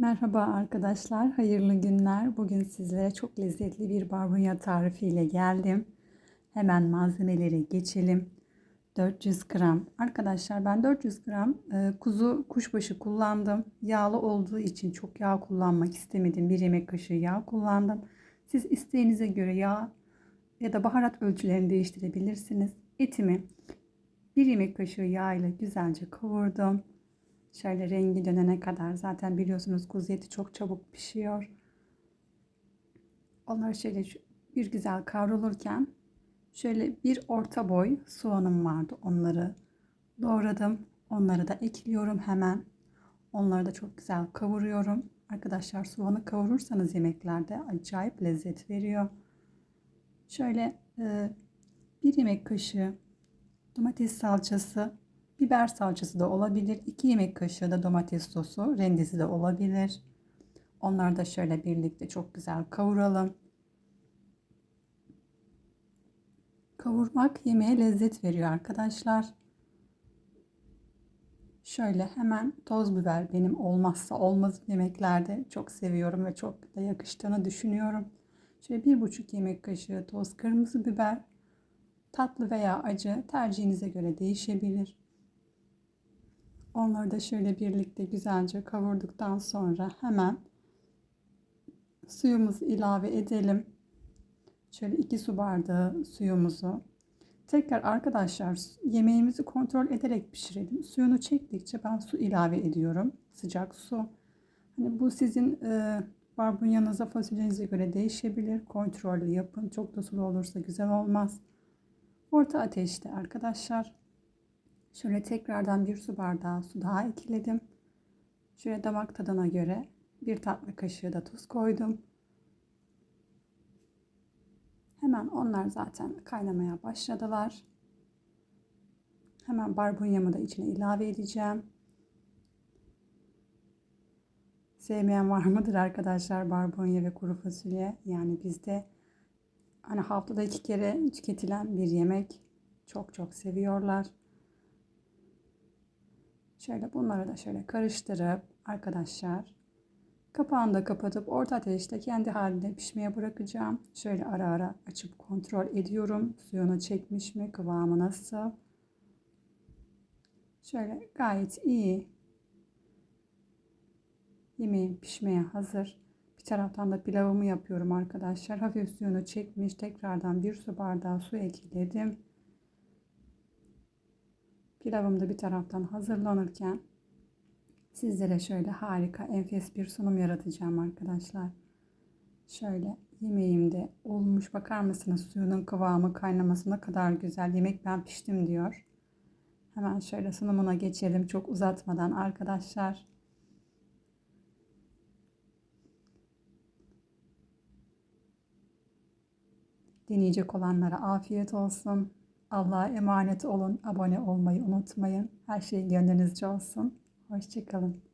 Merhaba arkadaşlar, hayırlı günler. Bugün sizlere çok lezzetli bir barbunya tarifiyle geldim. Hemen malzemeleri geçelim. 400 gram. Arkadaşlar ben 400 gram e, kuzu kuşbaşı kullandım. Yağlı olduğu için çok yağ kullanmak istemedim. Bir yemek kaşığı yağ kullandım. Siz isteğinize göre yağ ya da baharat ölçülerini değiştirebilirsiniz. Etimi bir yemek kaşığı yağ ile güzelce kavurdum. Şöyle rengi dönene kadar zaten biliyorsunuz kuzu eti çok çabuk pişiyor. Onları şöyle bir güzel kavrulurken şöyle bir orta boy soğanım vardı. Onları doğradım. Onları da ekliyorum hemen. Onları da çok güzel kavuruyorum. Arkadaşlar soğanı kavurursanız yemeklerde acayip lezzet veriyor. Şöyle e, bir yemek kaşığı domates salçası Biber salçası da olabilir. 2 yemek kaşığı da domates sosu rendesi de olabilir. Onları da şöyle birlikte çok güzel kavuralım. Kavurmak yemeğe lezzet veriyor arkadaşlar. Şöyle hemen toz biber benim olmazsa olmaz yemeklerde çok seviyorum ve çok da yakıştığını düşünüyorum. Şöyle bir buçuk yemek kaşığı toz kırmızı biber. Tatlı veya acı tercihinize göre değişebilir. Onları da şöyle birlikte güzelce kavurduktan sonra hemen suyumuzu ilave edelim. Şöyle 2 su bardağı suyumuzu. Tekrar arkadaşlar yemeğimizi kontrol ederek pişirelim. Suyunu çektikçe ben su ilave ediyorum. Sıcak su. Hani bu sizin e, barbunyanıza fasulyenize göre değişebilir. Kontrollü yapın. Çok da sulu olursa güzel olmaz. Orta ateşte arkadaşlar. Şöyle tekrardan bir su bardağı su daha ekledim. Şöyle damak tadına göre bir tatlı kaşığı da tuz koydum. Hemen onlar zaten kaynamaya başladılar. Hemen barbunyamı da içine ilave edeceğim. Sevmeyen var mıdır arkadaşlar barbunya ve kuru fasulye? Yani bizde hani haftada iki kere tüketilen bir yemek. Çok çok seviyorlar. Şöyle bunları da şöyle karıştırıp arkadaşlar kapağını da kapatıp orta ateşte kendi halinde pişmeye bırakacağım. Şöyle ara ara açıp kontrol ediyorum. Suyunu çekmiş mi? Kıvamı nasıl? Şöyle gayet iyi. Yemeğim pişmeye hazır. Bir taraftan da pilavımı yapıyorum arkadaşlar. Hafif suyunu çekmiş. Tekrardan bir su bardağı su ekledim. Pilavım da bir taraftan hazırlanırken sizlere şöyle harika enfes bir sunum yaratacağım arkadaşlar. Şöyle yemeğim de olmuş. Bakar mısınız suyunun kıvamı kaynaması ne kadar güzel. Yemek ben piştim diyor. Hemen şöyle sunumuna geçelim çok uzatmadan arkadaşlar. Deneyecek olanlara afiyet olsun. Allah'a emanet olun. Abone olmayı unutmayın. Her şey gönlünüzce olsun. Hoşçakalın.